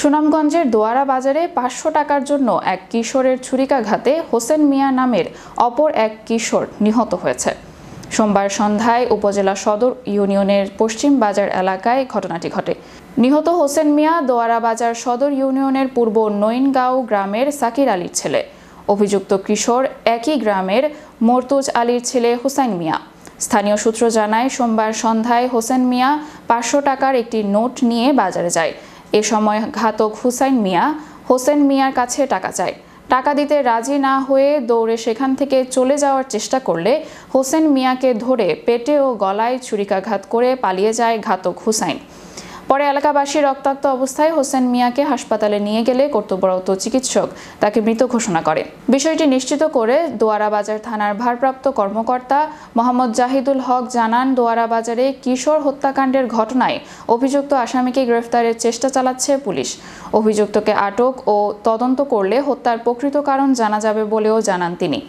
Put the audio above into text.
সুনামগঞ্জের দোয়ারা বাজারে পাঁচশো টাকার জন্য এক কিশোরের ছুরিকাঘাতে হোসেন মিয়া নামের অপর এক কিশোর নিহত হয়েছে। সোমবার সন্ধ্যায় উপজেলা সদর ইউনিয়নের পশ্চিম বাজার এলাকায় ঘটনাটি ঘটে। নিহত হোসেন মিয়া দোয়ারা বাজার সদর ইউনিয়নের পূর্ব নৈনগাঁও গ্রামের সাকির আলীর ছেলে। অভিযুক্ত কিশোর একই গ্রামের মর্তুজ আলীর ছেলে হুসাইন মিয়া। স্থানীয় সূত্র জানায়, সোমবার সন্ধ্যায় হোসেন মিয়া পাঁচশো টাকার একটি নোট নিয়ে বাজারে যায়। এ সময় ঘাতক হুসাইন মিয়া, হোসেন মিয়ার কাছে টাকা চায়। টাকা দিতে রাজি না হয়ে দৌড়ে সেখান থেকে চলে যাওয়ার চেষ্টা করলে হোসেন মিয়াকে ধরে পেটে ও গলায় ছুরিকাঘাত করে পালিয়ে যায় ঘাতক হুসাইন। পরে এলাকাবাসী রক্তাক্ত অবস্থায় হোসেন মিয়াকে হাসপাতালে নিয়ে গেলে কর্তব্যরত চিকিৎসক তাকে মৃত ঘোষণা করে। বিষয়টি নিশ্চিত করে দোয়ারা বাজার থানার ভারপ্রাপ্ত কর্মকর্তা মোহাম্মদ জাহিদুল হক জানান, দোয়ারা বাজারে কিশোর হত্যাকাণ্ডের ঘটনায় অভিযুক্ত আসামিকে গ্রেফতারের চেষ্টা চালাচ্ছে পুলিশ। অভিযুক্তকে আটক ও তদন্ত করলে হত্যার প্রকৃত কারণ জানা যাবে বলেও জানান তিনি।